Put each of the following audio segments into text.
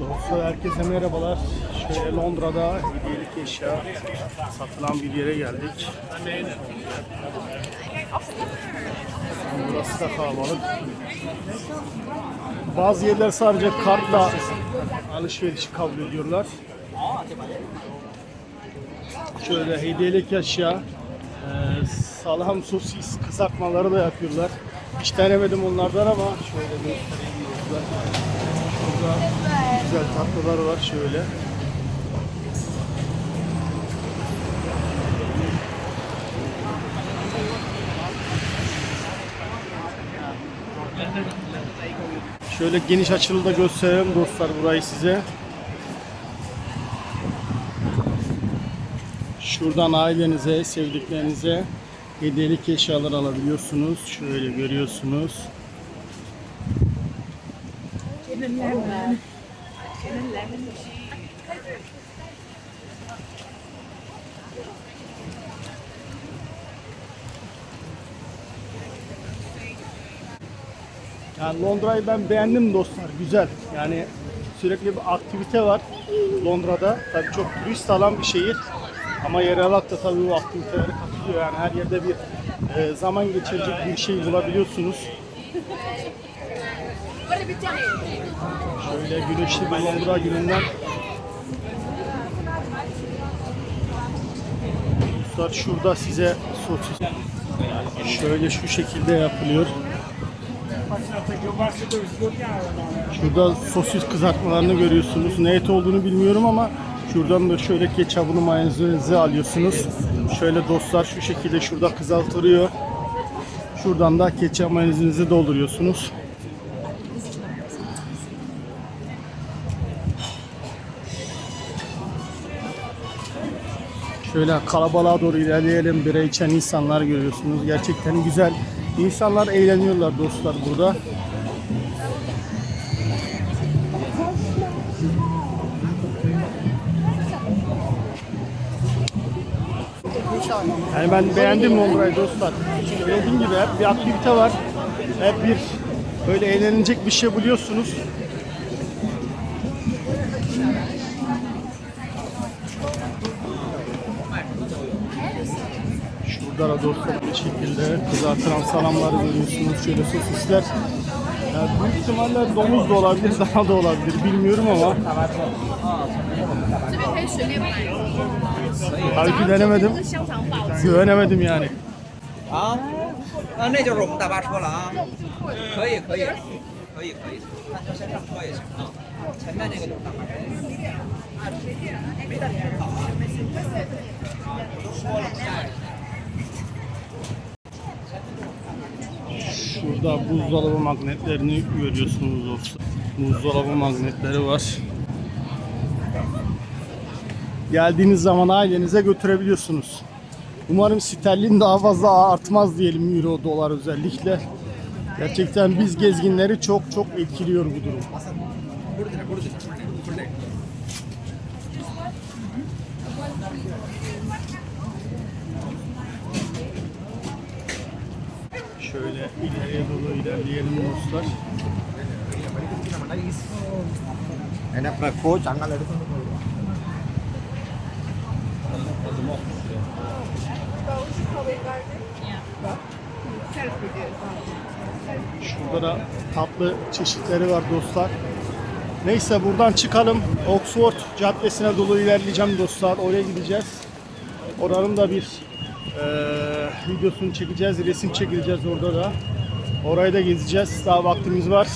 Dostlar herkese merhabalar. Şöyle Londra'da hediyelik eşya satılan bir yere geldik. Burası da kalabalık. Bazı yerler sadece kartla alışverişi kabul ediyorlar. Şöyle hediyelik eşya, e, salam, sosis, kızartmaları da yapıyorlar. Hiç denemedim onlardan ama şöyle göstereyim. Burada güzel tatlılar var şöyle. Şöyle geniş açılı da göstereyim dostlar burayı size. Şuradan ailenize, sevdiklerinize hediyelik eşyalar alabiliyorsunuz. Şöyle görüyorsunuz. Yani Londra'yı ben beğendim dostlar. Güzel. Yani sürekli bir aktivite var Londra'da. Tabii çok turist alan bir şehir. Ama yerel halk da tabii bu aktivitelere katılıyor. Yani her yerde bir e, zaman geçirecek bir şey bulabiliyorsunuz. Şöyle güneşli bir Londra gününden Dostlar şurada size sosis şöyle şu şekilde yapılıyor. Şurada sosis kızartmalarını görüyorsunuz. Ne et olduğunu bilmiyorum ama şuradan da şöyle ketçabını mayonezi alıyorsunuz. Şöyle dostlar şu şekilde şurada kızartılıyor. Şuradan da ketçap mayonezinizi dolduruyorsunuz. Şöyle kalabalığa doğru ilerleyelim. Bira içen insanlar görüyorsunuz. Gerçekten güzel. İnsanlar eğleniyorlar dostlar burada. Yani ben beğendim Londra'yı dostlar. Dediğim gibi hep bir aktivite var. Hep bir böyle eğlenilecek bir şey buluyorsunuz. Şurada da dostlar bir şekilde kızartılan salamları görüyorsunuz. Şöyle sosisler. Yani büyük ihtimalle domuz da olabilir, daha da olabilir. Bilmiyorum ama 这边可以随便买。 tabii ki denemedim. 香肠堡 Güvenemedim yani. 好，啊，那就是我们大巴车了啊，可以可以可以可以，那就先上车也行啊。前面那个就是大巴车。我都说了， Burada buzdolabı magnetlerini görüyorsunuz dostlar. Buzdolabı magnetleri var. Geldiğiniz zaman ailenize götürebiliyorsunuz. Umarım sterlin daha fazla artmaz diyelim euro dolar özellikle. Gerçekten biz gezginleri çok çok etkiliyor bu durum. Şöyle ileriye doğru ilerleyelim dostlar. Enak jangan ada Şurada da tatlı çeşitleri var dostlar. Neyse buradan çıkalım. Oxford Caddesi'ne dolu ilerleyeceğim dostlar. Oraya gideceğiz. Oranın da bir eee, videosunu çekeceğiz. Resim çekeceğiz orada da. Orayı da gezeceğiz. Daha vaktimiz var.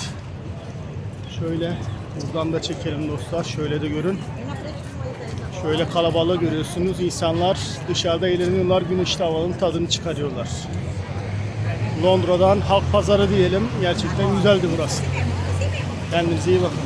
Şöyle buradan da çekelim dostlar. Şöyle de görün. Şöyle kalabalığı görüyorsunuz. İnsanlar dışarıda eğleniyorlar. Güneşli havanın tadını çıkarıyorlar. Londra'dan halk pazarı diyelim. Gerçekten güzeldi burası. Kendinize iyi bakın.